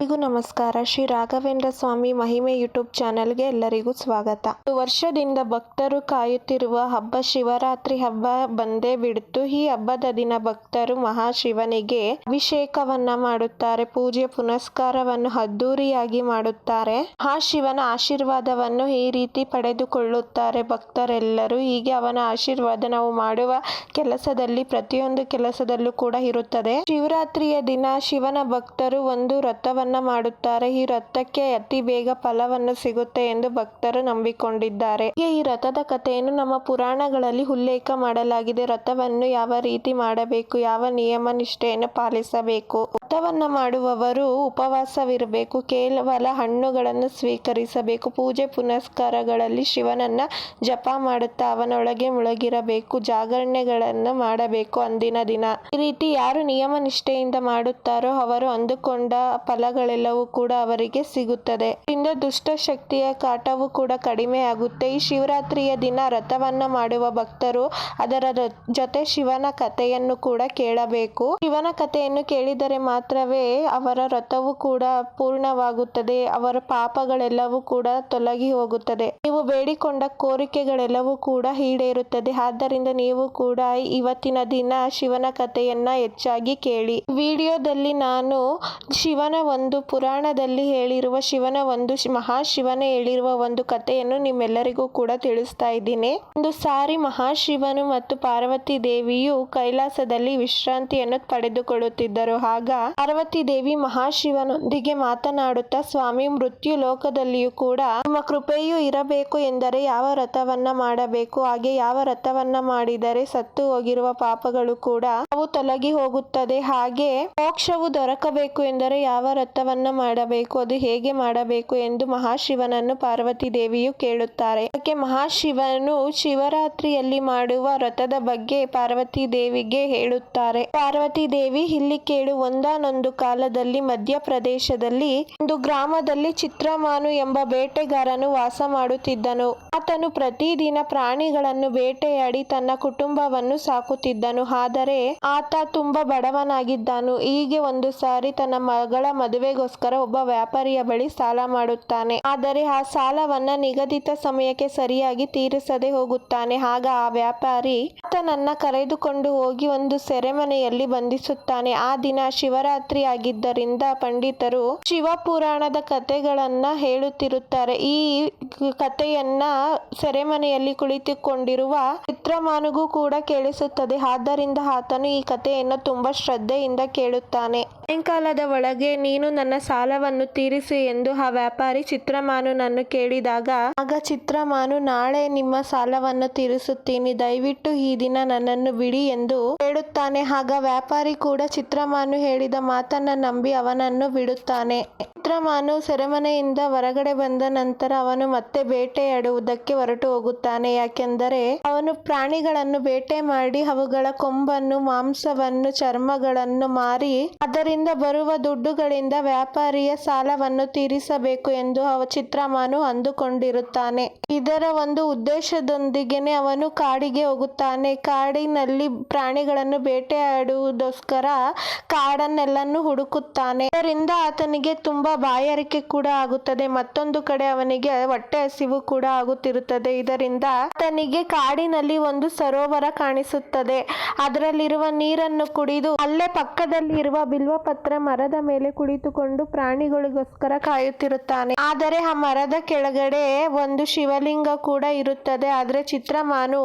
ಎಲ್ಲರಿಗೂ ನಮಸ್ಕಾರ. ಶ್ರೀ ರಾಘವೇಂದ್ರ ಸ್ವಾಮಿ ಮಹಿಮೆ ಯೂಟ್ಯೂಬ್ ಚಾನೆಲ್ಗೆ ಎಲ್ಲರಿಗೂ ಸ್ವಾಗತ. ವರ್ಷದಿಂದ ಭಕ್ತರು ಕಾಯುತ್ತಿರುವ ಹಬ್ಬ ಶಿವರಾತ್ರಿ ಹಬ್ಬ ಬಂದೇ ಬಿಡ್ತು. ಈ ಹಬ್ಬದ ದಿನ ಭಕ್ತರು ಮಹಾಶಿವನಿಗೆ ಅಭಿಷೇಕವನ್ನ ಮಾಡುತ್ತಾರೆ. ಪೂಜೆ ಪುನಸ್ಕಾರವನ್ನು ಅದ್ದೂರಿಯಾಗಿ ಮಾಡುತ್ತಾರೆ. ಆ ಶಿವನ ಆಶೀರ್ವಾದವನ್ನು ಈ ರೀತಿ ಪಡೆದುಕೊಳ್ಳುತ್ತಾರೆ ಭಕ್ತರೆಲ್ಲರೂ. ಹೀಗೆ ಅವನ ಆಶೀರ್ವಾದ ನಾವು ಮಾಡುವ ಕೆಲಸದಲ್ಲಿ, ಪ್ರತಿಯೊಂದು ಕೆಲಸದಲ್ಲೂ ಕೂಡ ಇರುತ್ತದೆ. ಶಿವರಾತ್ರಿಯ ದಿನ ಶಿವನ ಭಕ್ತರು ಒಂದು ವ್ರತವನ್ನ ಮಾಡುತ್ತಾರೆ. ಈ ರಥಕ್ಕೆ ಅತಿ ಬೇಗ ಫಲವನ್ನು ಸಿಗುತ್ತೆ ಎಂದು ಭಕ್ತರು ನಂಬಿಕೊಂಡಿದ್ದಾರೆ. ಈ ರಥದ ಕಥೆಯನ್ನು ನಮ್ಮ ಪುರಾಣಗಳಲ್ಲಿ ಉಲ್ಲೇಖ ಮಾಡಲಾಗಿದೆ. ರಥವನ್ನು ಯಾವ ರೀತಿ ಮಾಡಬೇಕು, ಯಾವ ನಿಯಮ ನಿಷ್ಠೆಯನ್ನು ಪಾಲಿಸಬೇಕು? ವ್ರತವನ್ನ ಮಾಡುವವರು ಉಪವಾಸವಿರಬೇಕು. ಕೇವಲ ಹಣ್ಣುಗಳನ್ನು ಸ್ವೀಕರಿಸಬೇಕು. ಪೂಜೆ ಪುನಸ್ಕಾರಗಳಲ್ಲಿ ಶಿವನನ್ನ ಜಪ ಮಾಡುತ್ತಾ ಅವನೊಳಗೆ ಮುಳುಗಿರಬೇಕು. ಜಾಗರಣೆಗಳನ್ನು ಮಾಡಬೇಕು ಅಂದಿನ ದಿನ. ಈ ರೀತಿ ಯಾರು ನಿಯಮ ನಿಷ್ಠೆಯಿಂದ ಮಾಡುತ್ತಾರೋ ಅವರು ಅಂದುಕೊಂಡ ಫಲಗಳೆಲ್ಲವೂ ಕೂಡ ಅವರಿಗೆ ಸಿಗುತ್ತದೆ. ಇಂದ ದುಷ್ಟ ಶಕ್ತಿಯ ಕಾಟವು ಕೂಡ ಕಡಿಮೆ ಆಗುತ್ತೆ. ಈ ಶಿವರಾತ್ರಿಯ ದಿನ ವ್ರತವನ್ನ ಮಾಡುವ ಭಕ್ತರು ಅದರ ಜೊತೆ ಶಿವನ ಕಥೆಯನ್ನು ಕೂಡ ಕೇಳಬೇಕು. ಶಿವನ ಕಥೆಯನ್ನು ಕೇಳಿದರೆ ಮಾತ್ರವೇ ಅವರ ವ್ರತವು ಕೂಡ ಪೂರ್ಣವಾಗುತ್ತದೆ, ಅವರ ಪಾಪಗಳೆಲ್ಲವೂ ಕೂಡ ತೊಲಗಿ ಹೋಗುತ್ತದೆ ನೀವು ಬೇಡಿಕೊಂಡ ಕೋರಿಕೆಗಳೆಲ್ಲವೂ ಕೂಡ ಈಡೇರುತ್ತದೆ, ಆದ್ದರಿಂದ ನೀವು ಕೂಡ ಇವತ್ತಿನ ದಿನ ಶಿವನ ಕಥೆಯನ್ನ ಹೆಚ್ಚಾಗಿ ಕೇಳಿ. ವಿಡಿಯೋದಲ್ಲಿ ನಾನು ಶಿವನ ಒಂದು, ಪುರಾಣದಲ್ಲಿ ಹೇಳಿರುವ ಶಿವನ ಒಂದು, ಮಹಾಶಿವನ ಹೇಳಿರುವ ಒಂದು ಕಥೆಯನ್ನು ನಿಮ್ಮೆಲ್ಲರಿಗೂ ಕೂಡ ತಿಳಿಸ್ತಾ ಇದ್ದೀನಿ. ಒಂದು ಸಾರಿ ಮಹಾಶಿವನು ಮತ್ತು ಪಾರ್ವತಿ ದೇವಿಯು ಕೈಲಾಸದಲ್ಲಿ ವಿಶ್ರಾಂತಿಯನ್ನು ಪಡೆದುಕೊಳ್ಳುತ್ತಿದ್ದರು. ಆಗ ಪಾರ್ವತಿ ದೇವಿ ಮಹಾಶಿವನೊಂದಿಗೆ ಮಾತನಾಡುತ್ತಾ ಸ್ವಾಮಿ, ಮೃತ್ಯು ಲೋಕದಲ್ಲಿಯೂ ಕೂಡ ನಿಮ್ಮ ಕೃಪೆಯು ಇರಬೇಕು ಎಂದರೆ ಯಾವ ರಥವನ್ನ ಮಾಡಬೇಕು? ಹಾಗೆ ಯಾವ ರಥವನ್ನ ಮಾಡಿದರೆ ಸತ್ತು ಹೋಗಿರುವ ಪಾಪಗಳು ಕೂಡ ಅವು ತೊಲಗಿ ಹೋಗುತ್ತದೆ. ಹಾಗೆ ಮೋಕ್ಷವು ದೊರಕಬೇಕು ಎಂದರೆ ಯಾವ ರಥವನ್ನ ಮಾಡಬೇಕು? ಅದು ಹೇಗೆ ಮಾಡಬೇಕು ಎಂದು ಮಹಾಶಿವನನ್ನು ಪಾರ್ವತಿ ದೇವಿಯು ಕೇಳುತ್ತಾರೆ. ಅದಕ್ಕೆ ಮಹಾಶಿವನು ಶಿವರಾತ್ರಿಯಲ್ಲಿ ಮಾಡುವ ರಥದ ಬಗ್ಗೆ ಪಾರ್ವತಿ ದೇವಿಗೆ ಹೇಳುತ್ತಾರೆ. ಪಾರ್ವತಿ ದೇವಿ, ಇಲ್ಲಿ ಕೇಳು ಒಂದಾನೊಂದು ಕಾಲದಲ್ಲಿ ಮಧ್ಯಪ್ರದೇಶದಲ್ಲಿ ಒಂದು ಗ್ರಾಮದಲ್ಲಿ ಚಿತ್ರಮಾನು ಎಂಬ ಬೇಟೆಗಾರನು ವಾಸ ಮಾಡುತ್ತಿದ್ದನು. ಆತನು ಪ್ರತಿದಿನ ಪ್ರಾಣಿಗಳನ್ನು ಬೇಟೆಯಾಡಿ ತನ್ನ ಕುಟುಂಬವನ್ನು ಸಾಕುತ್ತಿದ್ದನು. ಆದರೆ ಆತ ತುಂಬಾ ಬಡವನಾಗಿದ್ದನು. ಹೀಗೆ ಒಂದು ಸಾರಿ ತನ್ನ ಮಗಳ ಮದುವೆಗೋಸ್ಕರ ಒಬ್ಬ ವ್ಯಾಪಾರಿಯ ಬಳಿ ಸಾಲ ಮಾಡುತ್ತಾನೆ. ಆದರೆ ಆ ಸಾಲವನ್ನ ನಿಗದಿತ ಸಮಯಕ್ಕೆ ಸರಿಯಾಗಿ ತೀರಿಸದೆ ಹೋಗುತ್ತಾನೆ. ಆಗ ಆ ವ್ಯಾಪಾರಿ ಆತನನ್ನ ಕರೆದುಕೊಂಡು ಹೋಗಿ ಒಂದು ಸೆರೆಮನೆಯಲ್ಲಿ ಬಂಧಿಸುತ್ತಾನೆ. ಆ ದಿನ ಶಿವರಾತ್ರಿ ಆಗಿದ್ದರಿಂದ ಪಂಡಿತರು ಶಿವಪುರಾಣದ ಕಥೆಗಳನ್ನ ಹೇಳುತ್ತಿರುತ್ತಾರೆ. ಈ ಕಥೆಯನ್ನ ಸೆರೆಮನೆಯಲ್ಲಿ ಕುಳಿತುಕೊಂಡಿರುವ ಚಿತ್ರಮಾನುಗೂ ಕೂಡ ಕೇಳಿಸುತ್ತದೆ. ಆದ್ದರಿಂದ ಆತನು ಈ ಕಥೆಯನ್ನು ತುಂಬಾ ಶ್ರದ್ಧೆಯಿಂದ ಕೇಳುತ್ತಾನೆ. ಸಾಯಂಕಾಲದ ಒಳಗೆ ನೀನು ನನ್ನ ಸಾಲವನ್ನು ತೀರಿಸಿ ಎಂದು ಆ ವ್ಯಾಪಾರಿ ಚಿತ್ರಮಾನುನನ್ನು ಕೇಳಿದಾಗ, ಆಗ ಚಿತ್ರಮಾನು, ನಾಳೆ ನಿಮ್ಮ ಸಾಲವನ್ನು ತೀರಿಸುತ್ತೀನಿ. ದಯವಿಟ್ಟು ಈ ದಿನ ನನ್ನನ್ನು ಬಿಡಿ ಎಂದು ಹೇಳುತ್ತಾನೆ. ಆಗ ವ್ಯಾಪಾರಿ ಕೂಡ ಚಿತ್ರಮಾನು ಹೇಳಿದ ಮಾತನ್ನ ನಂಬಿ ಅವನನ್ನು ಬಿಡುತ್ತಾನೆ. ಚಿತ್ರಮಾನು ಸೆರೆಮನೆಯಿಂದ ಹೊರಗಡೆ ಬಂದ ನಂತರ ಅವನು ಮತ್ತೆ ಬೇಟೆಯಾಡುವುದಕ್ಕೆ ಹೊರಟು ಹೋಗುತ್ತಾನೆ. ಯಾಕೆಂದರೆ ಅವನು ಪ್ರಾಣಿಗಳನ್ನು ಬೇಟೆ ಮಾಡಿ ಅವುಗಳ ಕೊಂಬನ್ನು, ಮಾಂಸವನ್ನು, ಚರ್ಮಗಳನ್ನು ಮಾರಿ ಅದರಿಂದ ಬರುವ ದುಡ್ಡುಗಳಿಂದ ವ್ಯಾಪಾರಿಯ ಸಾಲವನ್ನು ತೀರಿಸಬೇಕು ಎಂದು ಅವ ಚಿತ್ರಮಾನು ಅಂದುಕೊಂಡಿರುತ್ತಾನೆ. ಇದರ ಒಂದು ಉದ್ದೇಶದೊಂದಿಗೆನೆ ಅವನು ಕಾಡಿಗೆ ಹೋಗುತ್ತಾನೆ. ಕಾಡಿನಲ್ಲಿ ಪ್ರಾಣಿಗಳನ್ನು ಬೇಟೆಯಾಡುವುದೋಸ್ಕರ ಕಾಡನ್ನೆಲ್ಲನ್ನು ಹುಡುಕುತ್ತಾನೆ. ಇದರಿಂದ ಆತನಿಗೆ ತುಂಬಾ ಬಾಯಾರಿಕೆ ಕೂಡ ಆಗುತ್ತದೆ. ಮತ್ತೊಂದು ಕಡೆ ಅವನಿಗೆ ಹೊಟ್ಟೆ ಹಸಿವು ಕೂಡ ಆಗುತ್ತಿರುತ್ತದೆ. ಇದರಿಂದ ಆತನಿಗೆ ಕಾಡಿನಲ್ಲಿ ಒಂದು ಸರೋವರ ಕಾಣಿಸುತ್ತದೆ. ಅದರಲ್ಲಿರುವ ನೀರನ್ನು ಕುಡಿದು ಅಲ್ಲೇ ಪಕ್ಕದಲ್ಲಿ ಇರುವ ಬಿಲ್ವಪತ್ರ ಮರದ ಮೇಲೆ ಕುಳಿತುಕೊಂಡು ಪ್ರಾಣಿಗಳಿಗೋಸ್ಕರ ಕಾಯುತ್ತಿರುತ್ತಾನೆ. ಆದರೆ ಆ ಮರದ ಕೆಳಗಡೆ ಒಂದು ಶಿವಲಿಂಗ ಕೂಡ ಇರುತ್ತದೆ. ಆದ್ರೆ ಚಿತ್ರಮಾನು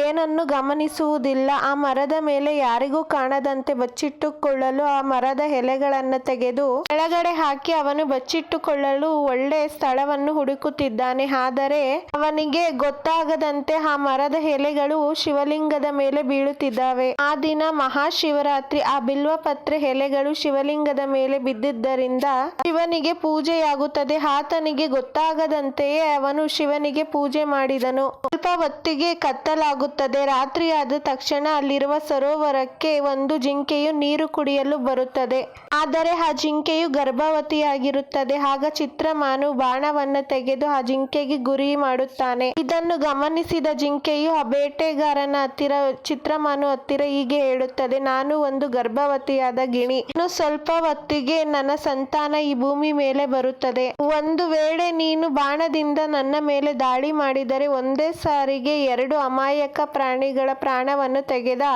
ಏನನ್ನು ಗಮನಿಸುವುದಿಲ್ಲ. ಆ ಮರದ ಮೇಲೆ ಯಾರಿಗೂ ಕಾಣದಂತೆ ಬಚ್ಚಿಟ್ಟುಕೊಳ್ಳಲು ಆ ಮರದ ಎಲೆಗಳನ್ನು ತೆಗೆದು ಕೆಳಗಡೆ ಹಾಕಿ ಅವನು ಬಚ್ಚಿಟ್ಟುಕೊಳ್ಳಲು ಒಳ್ಳೆ ಸ್ಥಳವನ್ನು ಹುಡುಕುತ್ತಿದ್ದಾನೆ. ಆದರೆ ಅವನಿಗೆ ಗೊತ್ತಾಗದಂತೆ ಆ ಮರದ ಎಲೆಗಳು ಶಿವಲಿಂಗದ ಮೇಲೆ ಬೀಳುತ್ತಿದ್ದಾವೆ. ಆ ದಿನ ಮಹಾಶಿವರಾತ್ರಿ. ಆ ಬಿಲ್ವಪತ್ರೆ ಎಲೆಗಳು ಶಿವಲಿಂಗದ ಮೇಲೆ ಬಿದ್ದಿದ್ದರಿಂದ ಶಿವನಿಗೆ ಪೂಜೆಯಾಗುತ್ತದೆ. ಆತನಿಗೆ ಗೊತ್ತಾಗದಂತೆಯೇ ಅವನು ಶಿವನಿಗೆ ಪೂಜೆ ಮಾಡಿದನು. ಸ್ವಲ್ಪ ಹೊತ್ತಿಗೆ ಕತ್ತಲಾಗುತ್ತದೆ. ರಾತ್ರಿಯಾದ ತಕ್ಷಣ ಅಲ್ಲಿರುವ ಸರೋವರಕ್ಕೆ ಒಂದು ಜಿಂಕೆಯು ನೀರು ಕುಡಿಯಲು ಬರುತ್ತದೆ. ಆದರೆ ಆ ಜಿಂಕೆಯು ಗರ್ಭವತಿಯಾಗಿರುತ್ತದೆ. ಆಗ ಚಿತ್ರಮಾನು ಬಾಣವನ್ನು ತೆಗೆದು ಆ ಜಿಂಕೆಗೆ ಗುರಿ ಮಾಡುತ್ತಾನೆ. ಇದನ್ನು ಗಮನಿಸಿದ ಜಿಂಕೆಯು ಆ ಬೇಟೆಗಾರನ ಹತ್ತಿರ, ಚಿತ್ರಮಾನು ಹತ್ತಿರ ಹೀಗೆ ಹೇಳುತ್ತದೆ, ನಾನು ಒಂದು ಗರ್ಭವತಿಯಾದ ಗಿಣಿ. ಇನ್ನು ಸ್ವಲ್ಪ ಹೊತ್ತಿಗೆ ನನ್ನ ಸಂತಾನ ಈ ಭೂಮಿ ಮೇಲೆ ಬರುತ್ತದೆ. ಒಂದು ವೇಳೆ ನೀನು ಬಾಣದಿಂದ ನನ್ನ ಮೇಲೆ ದಾಳಿ ಮಾಡಿದರೆ, ಒಂದೇ ಸಾರಿಗೆ ಎರಡು ಅಮಾಯಕ ಪ್ರಾಣಿಗಳ ಪ್ರಾಣವನ್ನು ತೆಗೆದ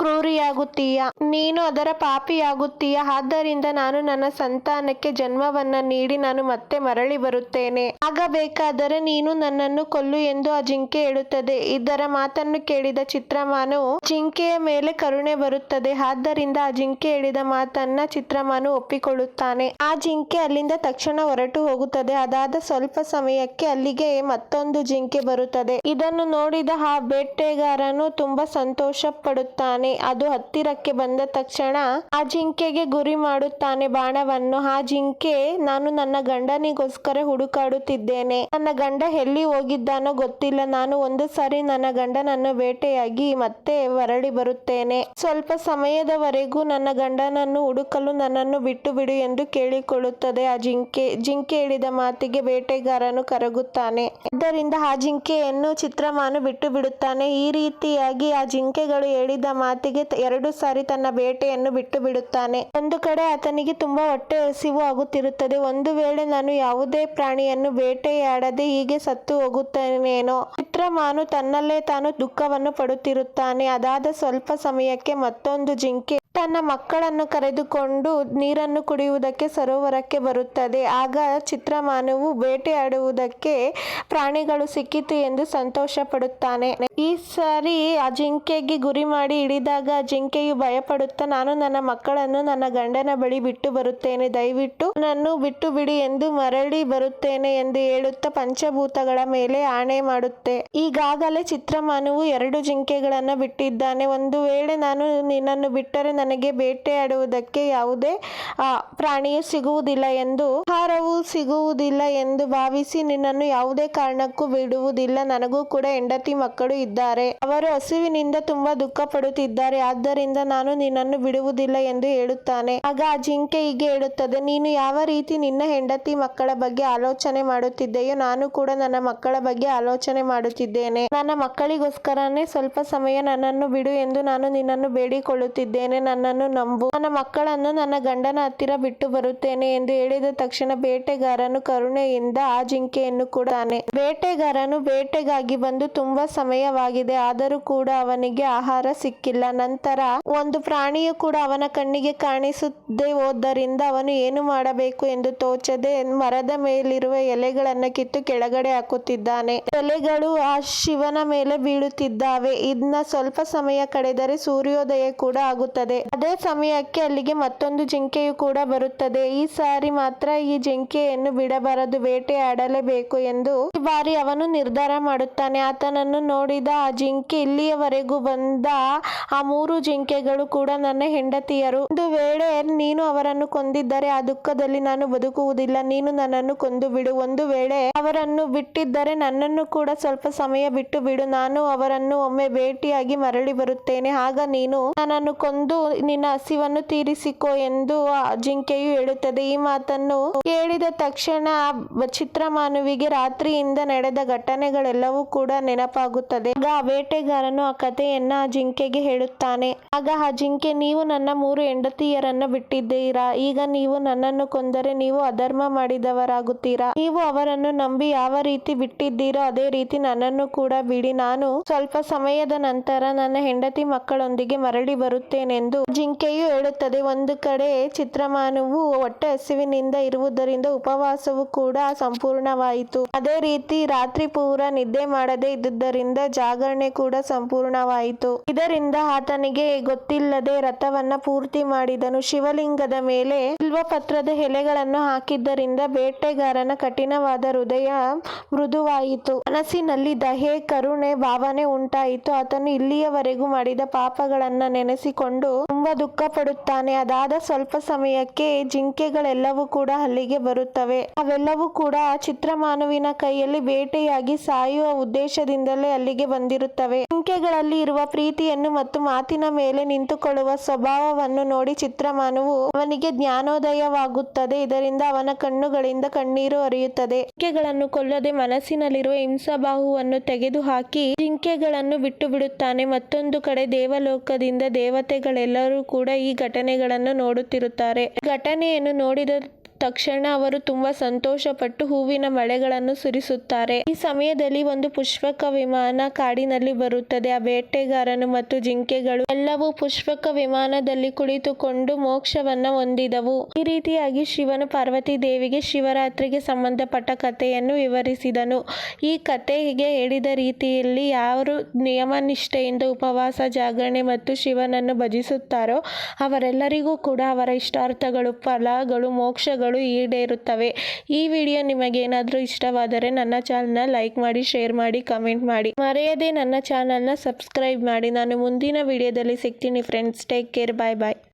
ಕ್ರೂರಿಯಾಗುತ್ತೀಯ? ನೀನು ಅದರ ಪಾಪಿಯಾಗುತ್ತೀಯ ಆದ್ದರಿಂದ ನಾನು ನನ್ನ ಸಂತಾನಕ್ಕೆ ಜನ್ಮವನ್ನ ನೀಡಿ ನಾನು ಮತ್ತೆ ಮರಳಿ ಬರುತ್ತೇನೆ. ಆಗಬೇಕಾದರೆ ನೀನು ನನ್ನನ್ನು ಕೊಲ್ಲು ಎಂದು ಆ ಜಿಂಕೆ ಹೇಳುತ್ತದೆ. ಇದರ ಮಾತನ್ನು ಕೇಳಿದ ಚಿತ್ರಮಾನು ಜಿಂಕೆಯ ಮೇಲೆ ಕರುಣೆ ಬರುತ್ತದೆ. ಆದ್ದರಿಂದ ಆ ಜಿಂಕೆ ಹೇಳಿದ ಮಾತನ್ನ ಚಿತ್ರಮಾನು ಒಪ್ಪಿಕೊಳ್ಳುತ್ತಾನೆ. ಆ ಜಿಂಕೆ ಅಲ್ಲಿಂದ ತಕ್ಷಣ ಹೊರಟು ಹೋಗುತ್ತದೆ. ಅದಾದ ಸ್ವಲ್ಪ ಸಮಯಕ್ಕೆ ಅಲ್ಲಿಗೆ ಮತ್ತೊಂದು ಜಿಂಕೆ ಬರುತ್ತದೆ. ಇದನ್ನು ನೋಡಿದ ಆ ಬೇಟೆಗಾರನು ತುಂಬಾ ಸಂತೋಷ ಪಡುತ್ತಾನೆ ಅದು ಹತ್ತಿರಕ್ಕೆ ಬಂದ ತಕ್ಷಣ ಆ ಜಿಂಕೆಗೆ ಗುರಿ ಮಾಡುತ್ತಾನೆ ಬಾಣವನ್ನು. ಆ ಜಿಂಕೆ, ನಾನು ನನ್ನ ಗಂಡನಿಗೋಸ್ಕರ ಹುಡುಕಾಡುತ್ತಿದ್ದೇನೆ. ನನ್ನ ಗಂಡ ಎಲ್ಲಿ ಹೋಗಿದ್ದಾನೋ ಗೊತ್ತಿಲ್ಲ. ನಾನು ಒಂದು ಸಾರಿ ನನ್ನ ಗಂಡನನ್ನು ಬೇಟೆಯಾಗಿ ಮತ್ತೆ ಹೊರಳಿ ಬರುತ್ತೇನೆ. ಸ್ವಲ್ಪ ಸಮಯದವರೆಗೂ ನನ್ನ ಗಂಡನನ್ನು ಹುಡುಕಲು ನನ್ನನ್ನು ಬಿಟ್ಟು ಬಿಡು ಎಂದು ಕೇಳಿಕೊಳ್ಳುತ್ತದೆ ಆ ಜಿಂಕೆ. ಜಿಂಕೆ ಹೇಳಿದ ಮಾತಿಗೆ ಬೇಟೆಗಾರನು ಕರಗುತ್ತಾನೆ. ಆದ್ದರಿಂದ ಆ ಜಿಂಕೆಯನ್ನು ಚಿತ್ರಮಾನು ಬಿಟ್ಟು ಬಿಡುತ್ತಾನೆ. ಈ ರೀತಿಯಾಗಿ ಆ ಜಿಂಕೆಗಳು ಹೇಳಿದ ಮಾತಿಗೆ ಎರಡು ಸಾರಿ ತನ್ನ ಬೇಟೆಯನ್ನು ಬಿಟ್ಟು ಬಿಡುತ್ತಾನೆ ಒಂದು ಕಡೆ ಆತನಿಗೆ ತುಂಬಾ ಹೊಟ್ಟೆ ಹಸಿವು ಆಗುತ್ತಿರುತ್ತದೆ. ಒಂದು ವೇಳೆ ನಾನು ಯಾವುದೇ ಪ್ರಾಣಿಯನ್ನು ಬೇಟೆಯಾಡದೆ ಹೀಗೆ ಸತ್ತು ಹೋಗುತ್ತೇನೇನೋ? ಚಿತ್ರಮಾನು ತನ್ನಲ್ಲೇ ತಾನು ದುಃಖವನ್ನು ಪಡುತ್ತಿರುತ್ತಾನೆ. ಅದಾದ ಸ್ವಲ್ಪ ಸಮಯಕ್ಕೆ ಮತ್ತೊಂದು ಜಿಂಕೆ ತನ್ನ ಮಕ್ಕಳನ್ನು ಕರೆದುಕೊಂಡು ನೀರನ್ನು ಕುಡಿಯುವುದಕ್ಕೆ ಸರೋವರಕ್ಕೆ ಬರುತ್ತದೆ. ಆಗ ಚಿತ್ರಮಾನವು ಬೇಟೆಯಾಡುವುದಕ್ಕೆ ಪ್ರಾಣಿಗಳು ಸಿಕ್ಕಿತು ಎಂದು ಸಂತೋಷ ಪಡುತ್ತಾನೆ ಈ ಸಾರಿ ಆ ಜಿಂಕೆಗೆ ಗುರಿ ಮಾಡಿ ಹಿಡಿದಾಗ ಜಿಂಕೆಯು ಭಯಪಡುತ್ತಾ, ನಾನು ನನ್ನ ಮಕ್ಕಳನ್ನು ನನ್ನ ಗಂಡನ ಬಳಿ ಬಿಟ್ಟು ಬರುತ್ತೇನೆ. ದಯವಿಟ್ಟು ಬಿಟ್ಟು ಬಿಡಿ ಎಂದು ಮರಳಿ ಬರುತ್ತೇನೆ ಎಂದು ಹೇಳುತ್ತಾ ಪಂಚಭೂತಗಳ ಮೇಲೆ ಆಣೆ ಮಾಡುತ್ತೆ. ಈಗಾಗಲೇ ಚಿತ್ರಮಾನವು ಎರಡು ಜಿಂಕೆಗಳನ್ನು ಬಿಟ್ಟಿದ್ದಾನೆ. ಒಂದು ವೇಳೆ ನಾನು ನಿನ್ನನ್ನು ಬಿಟ್ಟರೆ ನನಗೆ ಬೇಟೆಯಾಡುವುದಕ್ಕೆ ಯಾವುದೇ ಪ್ರಾಣಿಯು ಸಿಗುವುದಿಲ್ಲ ಎಂದು, ಆಹಾರವು ಸಿಗುವುದಿಲ್ಲ ಎಂದು ಭಾವಿಸಿ ನಿನ್ನನ್ನು ಯಾವುದೇ ಕಾರಣಕ್ಕೂ ಬಿಡುವುದಿಲ್ಲ. ನನಗೂ ಕೂಡ ಹೆಂಡತಿ ಮಕ್ಕಳು ಇದ್ದಾರೆ. ಅವರು ಹಸಿವಿನಿಂದ ತುಂಬಾ ದುಃಖ ಪಡುತ್ತಿದ್ದಾರೆ ಆದ್ದರಿಂದ ನಾನು ನಿನ್ನನ್ನು ಬಿಡುವುದಿಲ್ಲ ಎಂದು ಹೇಳುತ್ತಾನೆ. ಆಗ ಆ ಜಿಂಕೆ ಹೀಗೆ ಹೇಳುತ್ತದೆ, ನೀನು ಯಾವ ರೀತಿ ನಿನ್ನ ಹೆಂಡತಿ ಮಕ್ಕಳ ಬಗ್ಗೆ ಆಲೋಚನೆ ಮಾಡುತ್ತಿದ್ದೆಯೋ, ನಾನು ಕೂಡ ನನ್ನ ಮಕ್ಕಳ ಬಗ್ಗೆ ಆಲೋಚನೆ ಮಾಡುತ್ತಿದ್ದೇನೆ. ನನ್ನ ಮಕ್ಕಳಿಗೋಸ್ಕರನೇ ಸ್ವಲ್ಪ ಸಮಯ ನನ್ನನ್ನು ಬಿಡು ಎಂದು ನಾನು ನಿನ್ನನ್ನು ಬೇಡಿಕೊಳ್ಳುತ್ತಿದ್ದೇನೆ. ನನ್ನನ್ನು ನಂಬು. ನನ್ನ ಮಕ್ಕಳನ್ನು ನನ್ನ ಗಂಡನ ಹತ್ತಿರ ಬಿಟ್ಟು ಬರುತ್ತೇನೆ ಎಂದು ಹೇಳಿದ ತಕ್ಷಣ ಬೇಟೆಗಾರನು ಕರುಣೆಯಿಂದ ಆ ಜಿಂಕೆಯನ್ನು ಕೂಡ ಬೇಟೆಗಾರನು ಬೇಟೆಗಾಗಿ ಬಂದು ತುಂಬಾ ಸಮಯವಾಗಿದೆ. ಆದರೂ ಕೂಡ ಅವನಿಗೆ ಆಹಾರ ಸಿಕ್ಕಿಲ್ಲ. ನಂತರ ಒಂದು ಪ್ರಾಣಿಯು ಕೂಡ ಅವನ ಕಣ್ಣಿಗೆ ಕಾಣಿಸದೆ ಹೋದ್ದರಿಂದ ಅವನು ಏನು ಮಾಡಬೇಕು ಎಂದು ತೋಚದೆ ಮರದ ಮೇಲಿರುವ ಎಲೆಗಳನ್ನು ಕಿತ್ತು ಕೆಳಗಡೆ ಹಾಕುತ್ತಿದ್ದಾನೆ. ಎಲೆಗಳು ಆ ಶಿವನ ಮೇಲೆ ಬೀಳುತ್ತಿದ್ದಾವೆ. ಇದ್ನ ಸ್ವಲ್ಪ ಸಮಯ ಕಳೆದರೆ ಸೂರ್ಯೋದಯ ಕೂಡ ಆಗುತ್ತದೆ. ಅದೇ ಸಮಯಕ್ಕೆ ಅಲ್ಲಿಗೆ ಮತ್ತೊಂದು ಜಿಂಕೆಯು ಕೂಡ ಬರುತ್ತದೆ. ಈ ಸಾರಿ ಮಾತ್ರ ಈ ಜಿಂಕೆಯನ್ನು ಬಿಡಬಾರದು, ಬೇಟೆಯಾಡಲೇಬೇಕು ಎಂದು ಈ ಬಾರಿ ಅವನು ನಿರ್ಧಾರ ಮಾಡುತ್ತಾನೆ. ಆತನನ್ನು ನೋಡಿದ ಆ ಜಿಂಕೆ ಇಲ್ಲಿಯವರೆಗೂ ಬಂದ ಆ ಮೂರು ಜಿಂಕೆಗಳು ಕೂಡ ನನ್ನ ಹೆಂಡತಿಯರು. ಒಂದು ವೇಳೆ ನೀನು ಅವರನ್ನು ಕೊಂದಿದ್ದರೆ ಆ ದುಃಖದಲ್ಲಿ ನಾನು ಬದುಕುವುದಿಲ್ಲ. ನೀನು ನನ್ನನ್ನು ಕೊಂದು ಬಿಡು ಒಂದು ವೇಳೆ ಅವರನ್ನು ಬಿಟ್ಟಿದ್ದರೆ ನನ್ನನ್ನು ಕೂಡ ಸ್ವಲ್ಪ ಸಮಯ ಬಿಟ್ಟು ಬಿಡು ನಾನು ಅವರನ್ನು ಒಮ್ಮೆ ಭೇಟಿಯಾಗಿ ಮರಳಿ ಬರುತ್ತೇನೆ. ಆಗ ನೀನು ನನ್ನನ್ನು ಕೊಂದು ನಿನ್ನ ಹಸಿವನ್ನು ತೀರಿಸಿಕೋ ಎಂದು ಜಿಂಕೆಯು ಹೇಳುತ್ತದೆ. ಈ ಮಾತನ್ನು ಕೇಳಿದ ತಕ್ಷಣ ಚಿತ್ರಮಾನುವಿಗೆ ರಾತ್ರಿಯಿಂದ ನಡೆದ ಘಟನೆಗಳೆಲ್ಲವೂ ಕೂಡ ನೆನಪಾಗುತ್ತದೆ. ಆಗ ಆ ಬೇಟೆಗಾರನು ಆ ಕಥೆಯನ್ನ ಆ ಜಿಂಕೆಗೆ ಹೇಳುತ್ತಾನೆ. ಆಗ ಆ ಜಿಂಕೆ, ನೀವು ನನ್ನ ಮೂರು ಹೆಂಡತಿಯರನ್ನು ಬಿಟ್ಟಿದ್ದೀರಾ? ಈಗ ನೀವು ನನ್ನನ್ನು ಕೊಂದರೆ ನೀವು ಅಧರ್ಮ ಮಾಡಿದವರಾಗುತ್ತೀರಾ? ನೀವು ಅವರನ್ನು ನಂಬಿ ಯಾವ ರೀತಿ ಬಿಟ್ಟಿದ್ದೀರೋ ಅದೇ ರೀತಿ ನನ್ನನ್ನು ಕೂಡ ಬಿಡಿ. ನಾನು ಸ್ವಲ್ಪ ಸಮಯದ ನಂತರ ನನ್ನ ಹೆಂಡತಿ ಮಕ್ಕಳೊಂದಿಗೆ ಮರಳಿ ಬರುತ್ತೇನೆಂದು ಜಿಂಕೆಯು ಹೇಳುತ್ತದೆ, ಒಂದು ಕಡೆ ಚಿತ್ರಮಾನವು ಹೊಟ್ಟೆ ಹಸಿವಿನಿಂದ ಇರುವುದರಿಂದ ಉಪವಾಸವು ಕೂಡ ಸಂಪೂರ್ಣವಾಯಿತು. ಅದೇ ರೀತಿ ರಾತ್ರಿ ಪೂರ ನಿದ್ದೆ ಮಾಡದೆ ಇದ್ದುದರಿಂದ ಜಾಗರಣೆ ಕೂಡ ಸಂಪೂರ್ಣವಾಯಿತು. ಇದರಿಂದ ಆತನಿಗೆ ಗೊತ್ತಿಲ್ಲದೆ ರಥವನ್ನ ಪೂರ್ತಿ ಮಾಡಿದನು. ಶಿವಲಿಂಗದ ಮೇಲೆ ಬಿಲ್ವಪತ್ರದ ಎಲೆಗಳನ್ನು ಹಾಕಿದ್ದರಿಂದ ಬೇಟೆಗಾರನ ಕಠಿಣವಾದ ಹೃದಯ ಮೃದುವಾಯಿತು. ಮನಸ್ಸಿನಲ್ಲಿ ದಹೆ ಕರುಣೆ, ಭಾವನೆ ಉಂಟಾಯಿತು. ಆತನು ಇಲ್ಲಿಯವರೆಗೂ ಮಾಡಿದ ಪಾಪಗಳನ್ನ ನೆನೆಸಿಕೊಂಡು ತುಂಬಾ ದುಃಖ ಪಡುತ್ತಾನೆ. ಅದಾದ ಸ್ವಲ್ಪ ಸಮಯಕ್ಕೆ ಜಿಂಕೆಗಳೆಲ್ಲವೂ ಕೂಡ ಅಲ್ಲಿಗೆ ಬರುತ್ತವೆ. ಅವೆಲ್ಲವೂ ಕೂಡ ಚಿತ್ರಮಾನುವಿನ ಕೈಯಲ್ಲಿ ಬೇಟೆಯಾಗಿ ಸಾಯುವ ಉದ್ದೇಶದಿಂದಲೇ ಅಲ್ಲಿಗೆ ಬಂದಿರುತ್ತವೆ. ಜಿಂಕೆಗಳಲ್ಲಿ ಇರುವ ಪ್ರೀತಿಯನ್ನು ಮತ್ತು ಮಾತಿನ ಮೇಲೆ ನಿಂತುಕೊಳ್ಳುವ ಸ್ವಭಾವವನ್ನು ನೋಡಿ ಚಿತ್ರಮಾನುವು ಅವನಿಗೆ ಜ್ಞಾನೋದಯವಾಗುತ್ತದೆ. ಇದರಿಂದ ಅವನ ಕಣ್ಣುಗಳಿಂದ ಕಣ್ಣೀರು ಹರಿಯುತ್ತದೆ. ಜಿಂಕೆಗಳನ್ನು ಕೊಲ್ಲದೆ ಮನಸ್ಸಿನಲ್ಲಿರುವ ಹಿಂಸಬಾಹುವನ್ನು ತೆಗೆದುಹಾಕಿ ಜಿಂಕೆಗಳನ್ನು ಬಿಟ್ಟು ಬಿಡುತ್ತಾನೆ ಮತ್ತೊಂದು ಕಡೆ ದೇವಲೋಕದಿಂದ ದೇವತೆಗಳೆಲ್ಲರೂ ಕೂಡ ಈ ಘಟನೆಗಳನ್ನು ನೋಡುತ್ತಿರುತ್ತಾರೆ. ಘಟನೆಯನ್ನು ನೋಡಿದ ತಕ್ಷಣ ಅವರು ತುಂಬಾ ಸಂತೋಷಪಟ್ಟು ಹೂವಿನ ಮಳೆಗಳನ್ನು ಸುರಿಸುತ್ತಾರೆ. ಈ ಸಮಯದಲ್ಲಿ ಒಂದು ಪುಷ್ಪಕ ವಿಮಾನ ಕಾಡಿನಲ್ಲಿ ಬರುತ್ತದೆ. ಆ ಬೇಟೆಗಾರನು ಮತ್ತು ಜಿಂಕೆಗಳು ಎಲ್ಲವೂ ಪುಷ್ಪಕ ವಿಮಾನದಲ್ಲಿ ಕುಳಿತುಕೊಂಡು ಮೋಕ್ಷವನ್ನ ಹೊಂದಿದವು. ಈ ರೀತಿಯಾಗಿ ಶಿವನು ಪಾರ್ವತಿ ದೇವಿಗೆ ಶಿವರಾತ್ರಿಗೆ ಸಂಬಂಧಪಟ್ಟ ಕಥೆಯನ್ನು ವಿವರಿಸಿದನು. ಈ ಕಥೆಗೆ ಹೇಳಿದ ರೀತಿಯಲ್ಲಿ ಯಾರು ನಿಯಮನಿಷ್ಠೆಯಿಂದ ಉಪವಾಸ, ಜಾಗರಣೆ ಮತ್ತು ಶಿವನನ್ನು ಭಜಿಸುತ್ತಾರೋ ಅವರೆಲ್ಲರಿಗೂ ಕೂಡ ಅವರ ಇಷ್ಟಾರ್ಥಗಳು, ಫಲಗಳು, ಮೋಕ್ಷಗಳು ಈಡೇರುತ್ತವೆ. ಈ ವಿಡಿಯೋ ನಿಮಗೇನಾದರೂ ಇಷ್ಟವಾದರೆ ನನ್ನ ಚಾನಲ್ನ ಲೈಕ್ ಮಾಡಿ, ಶೇರ್ ಮಾಡಿ, ಕಮೆಂಟ್ ಮಾಡಿ. ಮರೆಯದೆ ನನ್ನ ಚಾನಲ್ನ ಸಬ್ಸ್ಕ್ರೈಬ್ ಮಾಡಿ. ನಾನು ಮುಂದಿನ ವಿಡಿಯೋದಲ್ಲಿ ಸಿಗ್ತೀನಿ friends. Take care. Bye bye.